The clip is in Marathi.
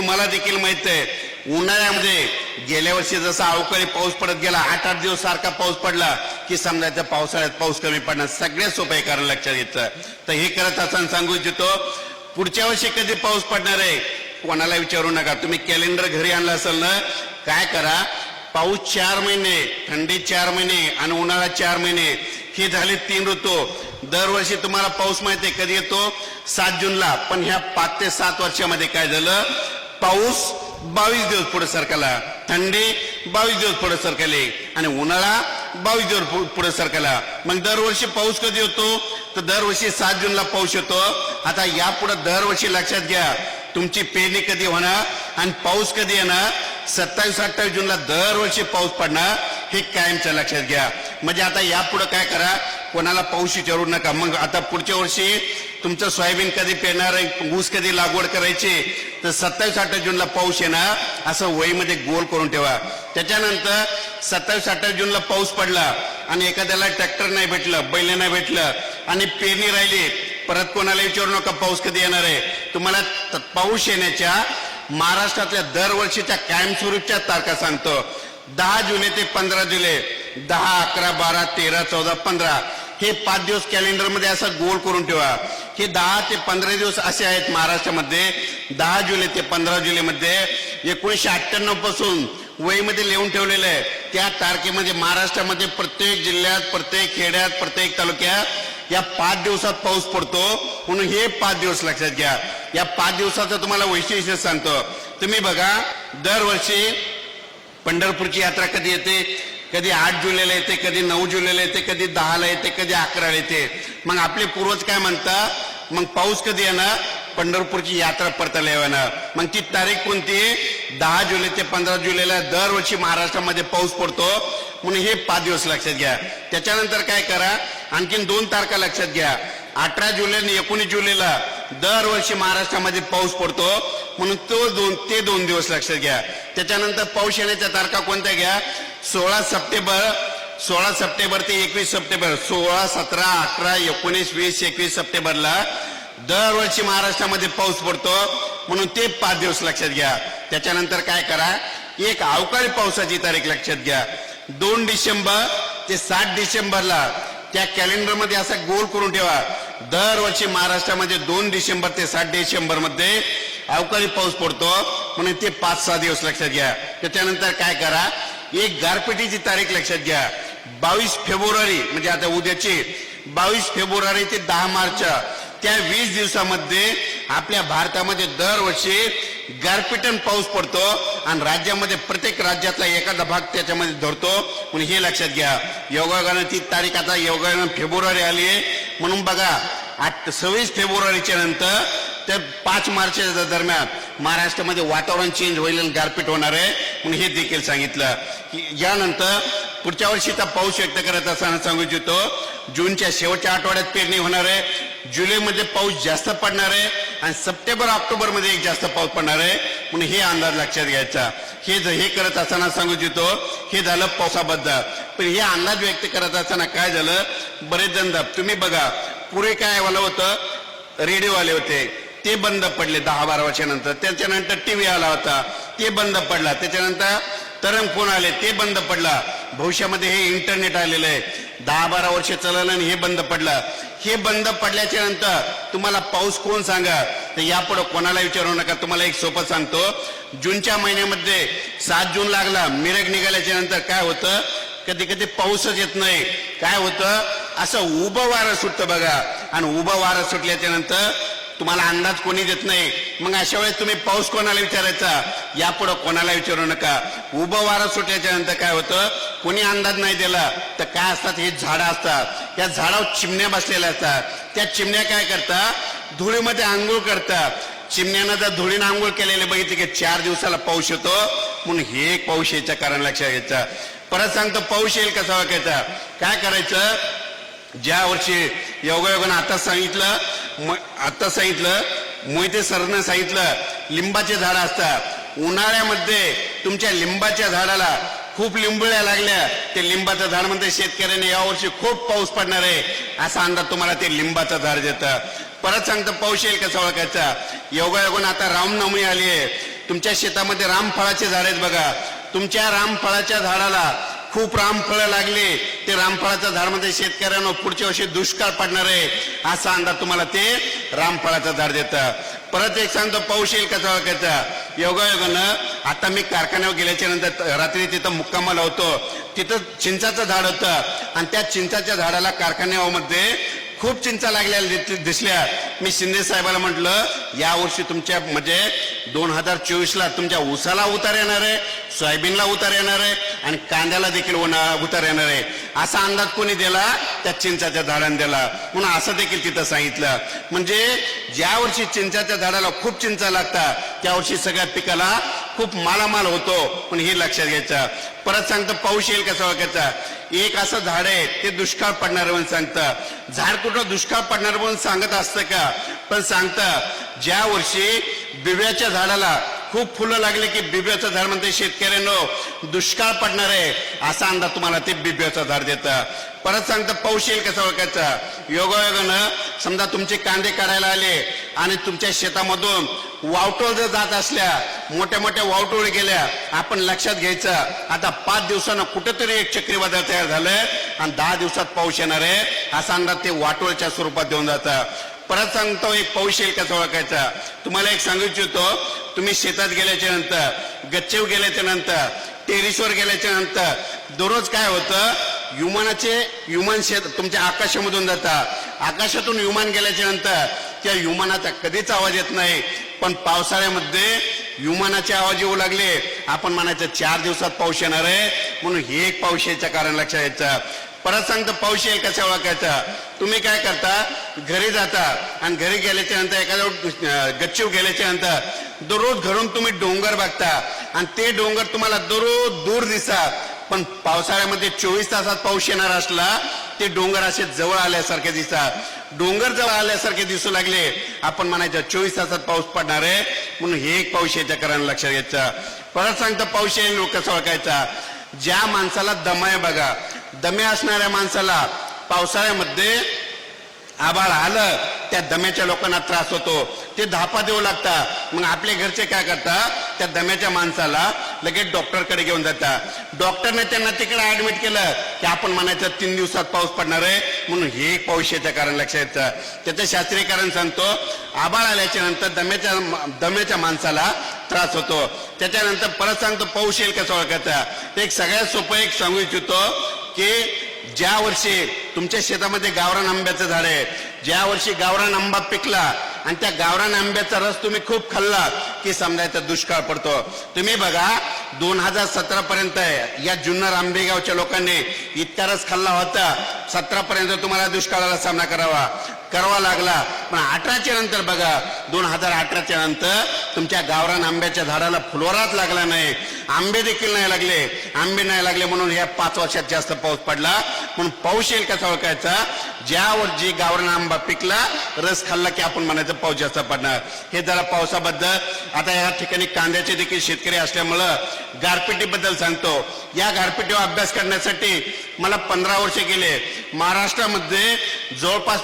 तुम्हाला देखील माहीत आहे. उन्हाळ्यामध्ये गेल्या वर्षी जसा अवकाळी पाऊस पडत गेला आठ आठ दिवस सारखा पाऊस पडला की समजायचं पावसाळ्यात पाऊस कमी पडणार सगळ्यात सोपं आहे कारण लक्षात घ्यायचं तर हे करत असताना सांगू इच्छितो पुढच्या वर्षी कधी पाऊस पडणार आहे कोणाला विचारू नका. तुम्ही कॅलेंडर घरी आणलं असेल ना काय करा पाऊस चार महिने थंडी चार महिने आणि उन्हाळा चार महिने हे झाले तीन ऋतू. दरवर्षी तुम्हाला पाऊस माहिती आहे कधी येतो? सात जूनला. पण ह्या पाच ते सात वर्षामध्ये काय झालं? पाऊस बावीस दिवस पुढे सरकला. थंडी बावीस दिवस पुढे सरकले. आणि उन्हाळा बावीस दिवस पुढे सरकला. मग दरवर्षी पाऊस कधी होतो तर दरवर्षी सात जूनला पाऊस येतो. आता यापुढे दरवर्षी लक्षात घ्या. तुमची पेरणी कधी होणार? आणि पाऊस कधी येणार? सत्तावीस अठ्ठावीस जूनला दरवर्षी पाऊस पडणार हे कायमचं लक्षात घ्या. म्हणजे आता यापुढे काय करा? कोणाला पाऊस विचारू नका. मग आता पुढच्या वर्षी तुमचं सोयाबीन कधी पेरणार आहे ऊस कधी लागवड करायची तर सत्तावीस अठ्ठावीस जूनला पाऊस येणार असं वहीमध्ये गोल करून ठेवा. त्याच्यानंतर सत्तावीस अठ्ठावीस जूनला पाऊस पडला आणि एखाद्याला ट्रॅक्टर नाही भेटलं बैल नाही भेटलं आणि पेरणी राहिली परत कोणाला विचारू नका पाऊस कधी येणार आहे. तुम्हाला पाऊस येण्याच्या महाराष्ट्रातल्या दरवर्षीच्या कायमस्वरूपच्या तारखा सांगतो. दहा जुलै ते पंधरा जुलै दहा अकरा बारा तेरा चौदा पंधरा हे पाच दिवस कॅलेंडरमध्ये असं गोल करून ठेवा. हे दहा ते पंधरा दिवस असे आहेत महाराष्ट्रामध्ये. दहा जुलै ते पंधरा जुलैमध्ये एकोणीसशे अठ्ठ्याण्णवपासून वहीमध्ये लिहून ठेवलेलं आहे. त्या तारखेमध्ये महाराष्ट्रामध्ये प्रत्येक जिल्ह्यात प्रत्येक खेड्यात प्रत्येक तालुक्यात या पाच दिवसात पाऊस पडतो. म्हणून हे पाच दिवस लक्षात घ्या. या पाच दिवसाचं तुम्हाला वैशिष्ट्य सांगतो. तुम्ही बघा दरवर्षी पंढरपूरची यात्रा कधी येते? कधी आठ जुलैला येते कधी नऊ जुलैला येते कधी दहाला येते कधी अकराला येते. मग आपले पूर्वज काय म्हणतात? मग पाऊस कधी येणार? पंढरपूरची यात्रा परताला येणार. मग ती तारीख कोणती? दहा जुलै ते पंधरा जुलैला दरवर्षी महाराष्ट्रामध्ये पाऊस पडतो. म्हणून हे पाच दिवस लक्षात घ्या. त्याच्यानंतर काय करा? आणखीन दोन तारखा लक्षात घ्या. अठरा जुलै आणि एकोणीस जुलैला दरवर्षी महाराष्ट्रामध्ये पाऊस पडतो. म्हणून तो दोन ते दोन दिवस लक्षात घ्या. त्याच्यानंतर पाऊस येण्याच्या तारखा कोणत्या घ्या? सोळा सप्टेंबर सोळा सप्टेंबर ते एकवीस सप्टेंबर सोळा सतरा अठरा एकोणीस वीस एकवीस सप्टेंबरला दरवर्षी महाराष्ट्रामध्ये पाऊस पडतो. म्हणून ते पाच दिवस लक्षात घ्या. त्याच्यानंतर काय करा एक अवकाळी पावसाची तारीख लक्षात घ्या. दोन डिसेंबर ते सात डिसेंबरला त्या कॅलेंडरमध्ये असा गोल करून ठेवा. दरवर्षी महाराष्ट्रामध्ये दोन डिसेंबर ते सात डिसेंबरमध्ये अवकाळी पाऊस पडतो. म्हणून ते पाच सहा दिवस लक्षात घ्या. त्याच्यानंतर काय करा एक गारपिटीची तारीख लक्षात घ्या. बावीस फेब्रुवारी म्हणजे आता उद्याची बावीस फेब्रुवारी ते दहा मार्च त्या वीस दिवसामध्ये आपल्या भारतामध्ये दरवर्षी गारपिटन पाऊस पडतो आणि राज्यामध्ये प्रत्येक राज्यातला एखादा भाग त्याच्यामध्ये धरतो. म्हणून हे लक्षात घ्या. योगायोगानं ती तारीख आता योगायोगानं फेब्रुवारी आली आहे. म्हणून बघा आठ सव्वीस फेब्रुवारीच्या नंतर ते पाच मार्चच्या दरम्यान महाराष्ट्रामध्ये वातावरण चेंज होईल आणि गारपीट होणार आहे. म्हणून हे देखील सांगितलं. की यानंतर पुढच्या वर्षीचा पाऊस व्यक्त करत असताना सांगू इच्छितो जूनच्या शेवटच्या आठवड्यात पेरणी होणार आहे. जुलैमध्ये पाऊस जास्त पडणार आहे आणि सप्टेंबर ऑक्टोबरमध्ये एक जास्त पाऊस पडणार आहे. म्हणून हे अंदाज लक्षात घ्यायचा. हे जर हे करत असताना सांगू इच्छितो हे झालं पावसाबद्दल. पण हे अंदाज व्यक्त करत असताना काय झालं? बरेच जण तुम्ही बघा पुढे काय वाला होतं? रेडिओ आले होते. ते बंद पडले दहा बारा वर्षानंतर. त्याच्यानंतर टीव्ही आला होता ते बंद पडला. त्याच्यानंतर तरंग फोन आले ते बंद पडला. भविष्यामध्ये हे इंटरनेट आलेलं आहे. दहा बारा वर्ष चाललं आणि हे बंद पडलं. हे बंद पडल्याच्या नंतर तुम्हाला पाऊस कोण सांगा? तर यापुढे कोणाला विचारू नका तुम्हाला एक सोपं सांगतो. जूनच्या महिन्यामध्ये सात जून लागला मिरग निघाल्याच्या नंतर काय होतं? कधी कधी पाऊसच येत नाही. काय होतं? असं उभं वारं सुटतं बघा. आणि उभं वारं सुटल्याच्या नंतर तुम्हाला अंदाज कोणी देत नाही. मग अशा वेळेस तुम्ही पाऊस कोणाला विचारायचा? यापुढं कोणाला विचारू नका. उभं वारा सुटल्याच्या नंतर काय होतं? कोणी अंदाज नाही दिला तर काय असतात? हे झाडं असतात. या झाडावर चिमण्या बसलेल्या असतात. त्या चिमण्या काय करतात? धुळीमध्ये आंघोळ करतात. चिमण्यानं जर धुळीनं आंघोळ केलेले बघितले की चार दिवसाला पाऊस येतो म्हणून हे एक पाऊस यायचं कारण लक्षात घ्यायचं. परत सांगतो पाऊस येईल कसा वाकायचा काय करायचं? ज्या वर्षी योगायोगानं आता सांगितलं आता सांगितलं मोहिते सरनं सांगितलं लिंबाचे झाडं असतात. उन्हाळ्यामध्ये तुमच्या लिंबाच्या झाडाला खूप लिंबुळ्या लागल्या. ते लिंबाचं झाड म्हणते शेतकऱ्याने यावर्षी खूप पाऊस पडणार आहे. असा अंदाज तुम्हाला ते लिंबाचं झाड देतं. परत सांगतं पाऊस येईल कसा ओळखायचा योगायोगानं आता रामनवमी आली आहे. तुमच्या शेतामध्ये रामफळाचे झाड आहेत बघा. तुमच्या रामफळाच्या झाडाला खूप रामफळं लागले. ते रामफळाच्या झाडमध्ये शेतकऱ्यांना पुढच्या वर्षी दुष्काळ पडणार आहे. असा अंदाज तुम्हाला ते रामफळाचं झाड देतं. परत एक सांगतो पाऊस येईल कसा ओळखायचा? योगायोगानं आता मी कारखान्यावर गेल्याच्यानंतर रात्री तिथं मुक्कामाला होतो. तिथं चिंचाचं झाड होतं. आणि त्या चिंचाच्या झाडाला कारखान्यामध्ये खूप चिंचा लागलेल्या दिसल्या. मी शिंदे साहेबाला म्हटलं यावर्षी तुमच्या म्हणजे दोन हजार चोवीसला तुमच्या ऊसाला उतार येणार आहे सोयाबीनला उतार येणार आहे आणि कांद्याला देखील उतार येणार आहे. असा अंदाज कोणी दिला? त्या चिंचाच्या झाडाने दिला. म्हणून असं देखील तिथं सांगितलं. म्हणजे ज्या वर्षी चिंचाच्या झाडाला खूप चिंचा लागतात त्या वर्षी सगळ्या पिकाला खूप मालामाल होतो. पण हे लक्षात घ्यायचं. परत सांगतो पाऊस येईल कसा ओळखायचा एक असं झाड आहे ते दुष्काळ पडणार म्हणून सांगतं. झाड कुठं दुष्काळ पडणार म्हणून सांगत असतं का? पण सांगतं ज्या वर्षी बिब्याच्या झाडाला खूप फुलं लागले की बिब्याचं झाड म्हणते शेतकऱ्यांनो दुष्काळ पडणार आहे. असा अंदाज तुम्हाला ते बिब्याचं झाड देतं. परत सांगतं पाऊस येईल कसं ओळखायचं योगायोगानं समजा तुमचे कांदे काढायला आले आणि तुमच्या शेतामधून वावटोळ जर जात असल्या मोठ्या मोठ्या वावटोळ गेल्या आपण लक्षात घ्यायचं आता पाच दिवसानं कुठेतरी एक चक्रीवादळ तयार झालंय आणि दहा दिवसात पाऊस येणार आहे असा अंदाज ते वाटोळच्या स्वरूपात देऊन जातं. परत सांगतो एक पाऊस येईल कसं ओळखायचा. तुम्हाला एक सांगू इच्छितो तुम्ही शेतात गेल्याच्यानंतर गच्चेव गेल्याच्यानंतर टेरिसवर गेल्याच्यानंतर दररोज काय होतं विमानाचे विमान शेत तुमच्या आकाशामधून जातात आकाशातून विमान गेल्याच्यानंतर त्या विमानाचा कधीच आवाज येत नाही. पण पावसाळ्यामध्ये विमानाचे आवाज येऊ लागले. आपण म्हणायचं चार दिवसात पाऊस येणार आहे. म्हणून हे एक पाऊस यायचं कारण लक्षात यायचं. परत सांगतो पाऊस येईल कसा ओळखायचा? तुम्ही काय करता? घरी जाता. आणि घरी गेल्याच्यानंतर एखाद्या गच्चीव गेल्याच्यानंतर दररोज घरून तुम्ही डोंगर बघता. आणि ते डोंगर तुम्हाला दररोज दूर दिसतात. पण पावसाळ्यामध्ये चोवीस तासात पाऊस येणार असला ते डोंगर असे जवळ आल्यासारखे दिसतात. डोंगर जवळ आल्यासारखे दिसू लागले. आपण म्हणायचं चोवीस तासात पाऊस पडणार आहे. म्हणून हे एक पाऊस याच्या कारण लक्षात घ्यायचं. परत सांगतो पाऊस येईल कसं ओळखायचा ज्या माणसाला दम आहे बघा दमे असणाऱ्या माणसाला पावसाळ्यामध्ये आबाळ आलं त्या दम्याच्या लोकांना त्रास होतो. ते धापा देऊ लागतात. मग आपले घरचे काय करतात? त्या दम्याच्या माणसाला लगेच डॉक्टरकडे घेऊन जातात. डॉक्टरने त्यांना तिकडे ऍडमिट केलं की आपण म्हणायचं तीन दिवसात पाऊस पडणार आहे. म्हणून हे एक पाऊस याचं कारण लक्षात येतं. त्याचं शास्त्रीय कारण सांगतो आबाळ आल्याच्यानंतर दम्याच्या दम्याच्या माणसाला त्रास होतो. त्याच्यानंतर परत सांगतो पाऊस येईल कसं ओळखायचा ते एक सगळ्यात सोपं एक सांगू इच्छितो की ज्या वर्षी तुमच्या शेतामध्ये गावरान आंब्याचं झाड आहे ज्या वर्षी गावरान आंबा पिकला आणि त्या गावरान आंब्याचा रस तुम्ही खूप खाल्ला की समजायचा दुष्काळ पडतो. तुम्ही बघा दोन हजार सतरा पर्यंत या जुन्नर आंबेगावच्या लोकांनी इतका रस खाल्ला होता. सतरा पर्यंत तुम्हाला दुष्काळाला सामना करावा. करावा लागला. पण अठराच्या नंतर बघा दोन हजार अठराच्या नंतर तुमच्या गावरान आंब्याच्या झाडाला फुलवराच लागला नाही. आंबे देखील नाही लागले. आंबे नाही लागले म्हणून ह्या पाच वर्षात जास्त पाऊस पडला. म्हणून पाऊस येईल कसा ओळखायचा? ज्यावर जी गावरान आंबा पिकला रस खाल्ला की आपण म्हणायचं पाऊस जास्त पडणार. हे जरा पावसाबद्दल आता या ठिकाणी कांद्याचे देखील शेतकरी असल्यामुळं गारपिटीबद्दल सांगतो. या गारपिटीवर अभ्यास करण्यासाठी मला पंधरा वर्ष गेले. महाराष्ट्रामध्ये जवळपास